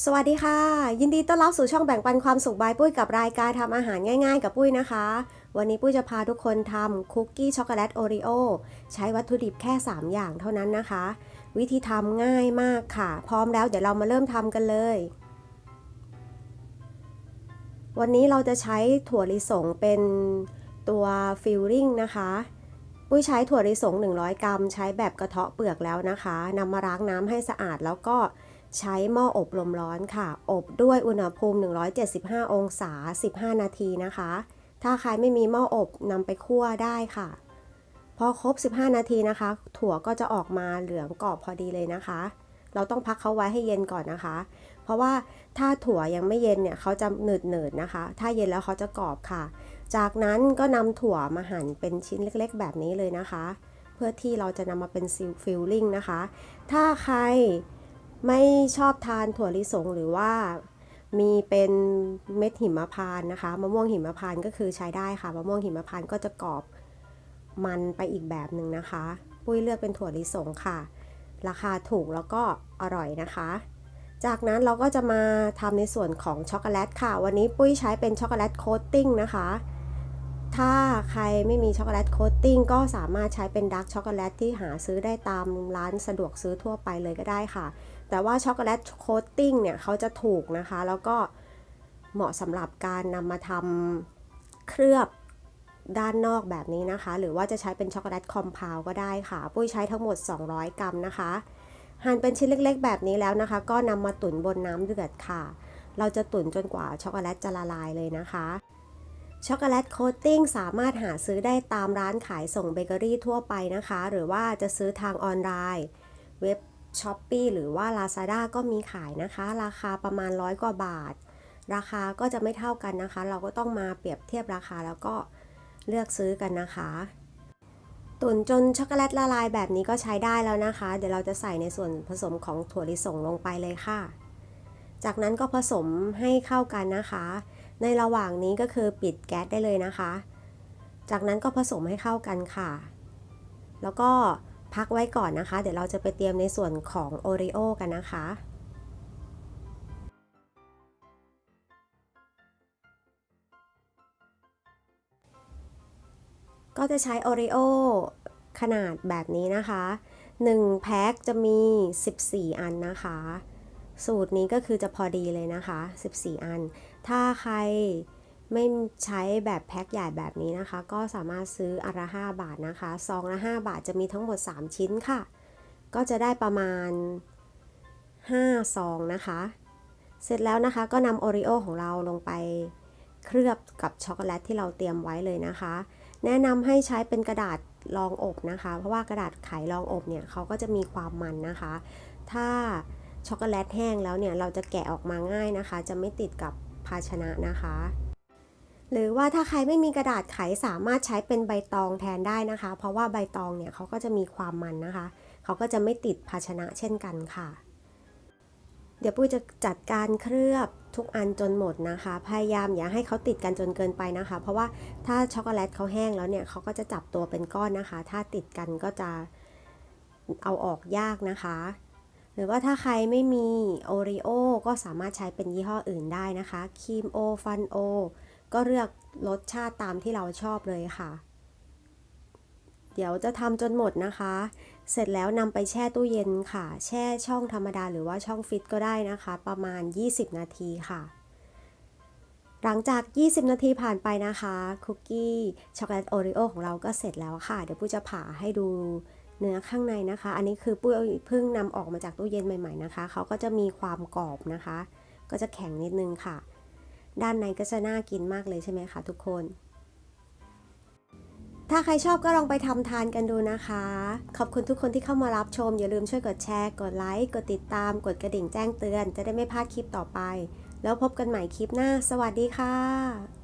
สวัสดีค่ะ ยินดีต้อนรับสู่ช่องแบ่งปันความสุขบายปุ้ยกับรายการทำอาหารง่ายๆ กับปุ้ยนะคะ วันนี้ปุ้ยจะพาทุกคนทำคุกกี้ช็อกโกแลตโอรีโอใช้วัตถุดิบแค่ 3 อย่างเท่านั้นนะคะ วิธีทำง่ายมากค่ะ พร้อมแล้วเดี๋ยวเรามาเริ่มทำกันเลย วันนี้เราจะใช้ถั่วลิสงเป็นตัวฟิลลิ่งนะคะปุ้ยใช้ถั่วลิสง 100 กรัม ใช้แบบกระเทาะเปลือกแล้วนะคะนำมาล้างน้ำให้สะอาดแล้วก็ ใช้หม้ออบลมร้อนค่ะ อบด้วยอุณหภูมิ 175 องศา 15 นาทีนะคะ ถ้าใครไม่มีหม้ออบนำไปคั่วได้ค่ะ พอครบ 15 นาทีนะคะ ถั่วก็จะออกมาเหลืองกรอบพอดีเลยนะคะ เราต้องพักเขาไว้ให้เย็นก่อนนะคะ เพราะว่าถ้าถั่วยังไม่เย็นเนี่ยเขาจะหนืดหนืดนะคะ ถ้าเย็นแล้วเขาจะกรอบค่ะ จากนั้นก็นำถั่วมาหั่นเป็นชิ้นเล็กๆ แบบนี้เลยนะคะ เพื่อที่เราจะนำมาเป็นฟิลลิ่งนะคะ ถ้าใคร ไม่ชอบทานถั่วลิสงหรือว่ามีเป็นเม็ดหิมพานต์นะคะมะม่วงหิมพานต์ก็คือใช้ได้ค่ะมะม่วงหิมพานต์ก็จะกรอบมันไปอีกแบบหนึ่งนะคะ ปุ้ยเลือกเป็นถั่วลิสงค่ะ ราคาถูกแล้วก็อร่อยนะคะ จากนั้นเราก็จะมาทำในส่วนของช็อกโกแลตค่ะ วันนี้ปุ้ยใช้เป็นช็อกโกแลตโคตติ้งนะคะ ถ้าใครไม่มีช็อกโกแลตโคตติ้งก็สามารถใช้เป็นดาร์กช็อกโกแลตที่หาซื้อได้ตามร้านสะดวกซื้อทั่วไปเลยก็ได้ค่ะ แต่ว่าช็อกโกแลตโคตติ้งเนี่ยเขาจะถูกนะคะ แล้วก็เหมาะสำหรับการนำมาทำเคลือบด้านนอกแบบนี้นะคะ หรือว่าจะใช้เป็นช็อกโกแลตคอมเพลก็ได้ค่ะ ปุ้ยใช้ทั้งหมด 200 กรัมนะคะ หั่นเป็นชิ้นเล็กๆ แบบนี้แล้วนะคะ ก็นำมาตุ๋นบนน้ำเดือดค่ะ เราจะตุ๋นจนกว่าช็อกโกแลตจะละลายเลยนะคะช็อกโกแลตโคตติ้งสามารถหาซื้อได้ตามร้านขายส่งเบเกอรี่ทั่วไปนะคะ หรือว่าจะซื้อทางออนไลน์ เว็บ s h อ p e e หรือว่า Lazada ก็มีขายนะคะ ราคาประมาณร้อยกว่าบาท ราคาก็จะไม่เท่ากันนะคะ เราก็ต้องมาเปรียบเทียบราคาแล้วก็เลือกซื้อกันนะคะ ตุ๋นจนช็อกโกแลตละลายแบบนี้ก็ใช้ได้แล้วนะคะ เดี๋ยวเราจะใส่ในส่วนผสมของถั่วลิสงลงไปเลยค่ะ จากนั้นก็ผสมให้เข้ากันนะคะ ในระหว่างนี้ก็คือปิดแก๊สได้เลยนะคะ จากนั้นก็ผสมให้เข้ากันค่ะ แล้วก็ พักไว้ก่อนนะคะ เดี๋ยวเราจะไปเตรียมในส่วนของโอริโอกันนะคะก็จะใช้โอริโอขนาดแบบนี้นะคะ 1 แพ็คจะมี 14 อันนะคะ สูตรนี้ก็คือจะพอดีเลยนะคะ 14 อัน ถ้าใคร ไม่ใช้แบบแพ็คใหญ่แบบนี้นะคะ ก็สามารถซื้ออันละ5บาทนะคะซองละ5บาทจะมีทั้งหมด 3 ชิ้นค่ะ ก็จะได้ประมาณ5ซองนะคะ เสร็จแล้วนะคะก็นำโอริโอของเราลงไปเคลือบกับช็อกโกแลตที่เราเตรียมไว้เลยนะคะ แนะนำให้ใช้เป็นกระดาษรองอบนะคะ เพราะว่ากระดาษไขรองอบเนี่ยเขาก็จะมีความมันนะคะ ถ้าช็อกโกแลตแห้งแล้วเนี่ยเราจะแกะออกมาง่ายนะคะ จะไม่ติดกับภาชนะนะคะ หรือว่าถ้าใครไม่มีกระดาษไขสามารถใช้เป็นใบตองแทนได้นะคะ เพราะว่าใบตองเนี่ยเขาก็จะมีความมันนะคะ เขาก็จะไม่ติดภาชนะเช่นกันค่ะ เดี๋ยวปุ้ยจะจัดการเคลือบทุกอันจนหมดนะคะ พยายามอย่าให้เขาติดกันจนเกินไปนะคะ เพราะว่าถ้าช็อกโกแลตเขาแห้งแล้วเนี่ยเขาก็จะจับตัวเป็นก้อนนะคะ ถ้าติดกันก็จะเอาออกยากนะคะ หรือว่าถ้าใครไม่มีโอริโอก็สามารถใช้เป็นยี่ห้ออื่นได้นะคะครีมโอฟันโอ ก็เลือกรสชาติตามที่เราชอบเลยค่ะ เดี๋ยวจะทำจนหมดนะคะ เสร็จแล้วนำไปแช่ตู้เย็นค่ะ แช่ช่องธรรมดาหรือว่าช่องฟิตก็ได้นะคะ ประมาณ 20 นาทีค่ะ หลังจาก 20 นาทีผ่านไปนะคะคุกกี้ช็อกโกแลตโอริโอของเราก็เสร็จแล้วค่ะ เดี๋ยวปุ้ยจะผ่าให้ดูเนื้อข้างในนะคะ อันนี้คือปุ้ยเพิ่งนำออกมาจากตู้เย็นใหม่ ๆนะคะ เขาก็จะมีความกรอบนะคะ ก็จะแข็งนิดนึงค่ะ ด้านในก็จะน่ากินมากเลยใช่ไหมคะทุกคน ถ้าใครชอบก็ลองไปทำทานกันดูนะคะ ขอบคุณทุกคนที่เข้ามารับชม อย่าลืมช่วยกดแชร์ กดไลค์ กดติดตาม กดกระดิ่งแจ้งเตือน จะได้ไม่พลาดคลิปต่อไป แล้วพบกันใหม่คลิปหน้า สวัสดีค่ะ